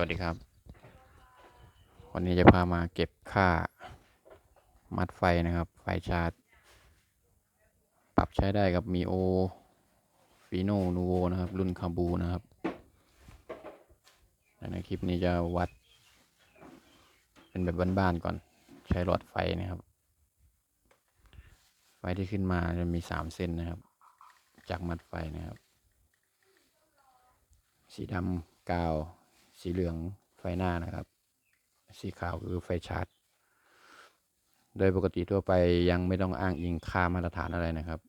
วัสดีครับ วันนี้จะพามาเก็บค่า มัดไฟนะครับ ไฟชาร์จ ปรับใช้ได้กับมีโอฟีโนนูโวนะครับ รุ่นคาบูนะครับ ในคลิปนี้จะวัด เป็นแบบบ้านๆก่อน ใช้หลอดไฟนะครับ ไฟที่ขึ้นมาจะมีสามเส้นนะครับ จากมัดไฟนะครับ สีดำกาว สีเหลืองไฟหน้านะครับ สีขาวคือไฟชาร์จ โดยปกติทั่วไปยังไม่ต้องอ้างอิงค่ามาตรฐานอะไรนะครับ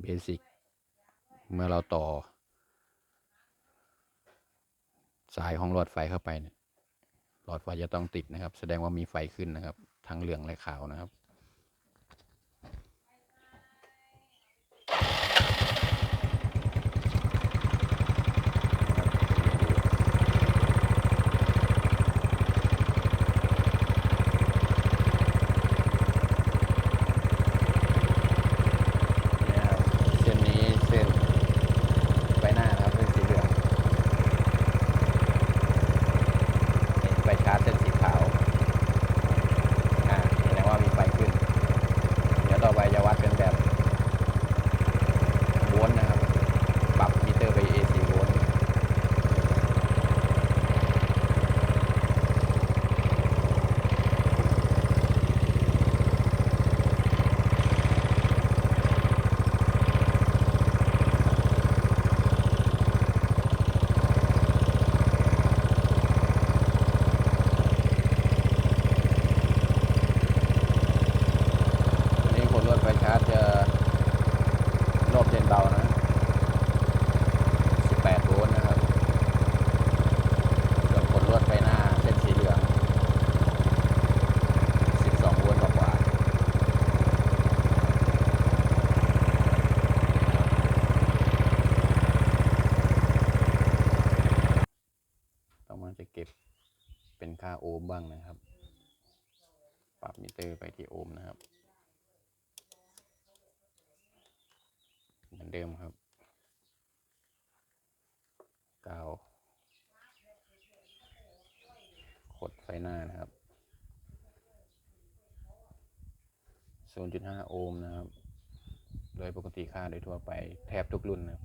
เบสิกเมื่อเราต่อ สายของหลอดไฟเข้าไปเนี่ยหลอดไฟจะต้องติดนะครับ แสดงว่ามีไฟขึ้นนะครับ ทั้งเหลืองและขาวนะครับ เนี่ยครับเส้นนี้เส้นไฟหน้านะครับเส้นสีเหลืองนี่ไฟชาร์จเส้นสีขาวอ่าแสดงว่ามีไฟขึ้น เดี๋ยว ต่อไปจะวัดเป็นแบบโวลต์นะครับ ปรับมิเตอร์ไป AC โวลต์ วันนี้คนรถไฟชาร์จจะรอบเย็นเบานะ 18 โวลต์นะครับ ส่วนคนรถไฟหน้าเส้นสีเหลือง 12 โวลต์กว่า ๆต้องมาจะเก็บเป็นค่าโอห์มบ้างนะครับ ปรับมิเตอร์ไปที่โอห์มนะครับ เหมือนเดิมครับกาวขดไฟหน้านะครับ 0.5 โอห์มนะครับ โดยปกติค่าโดยทั่วไปแทบทุกรุ่นนะครับ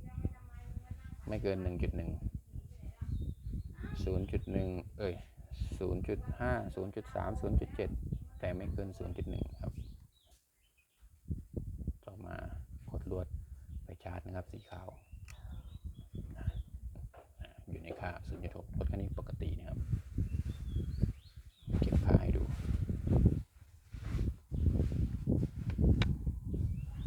ไม่เกิน 1.1 0.1 เอ้ย 0.5 0.3 0.7 แต่ไม่เกิน 0.1 ครับ ต่อมากดลวดไปชาร์จนะครับสีขาว อยู่ในค่า 0.6กดแค่นี้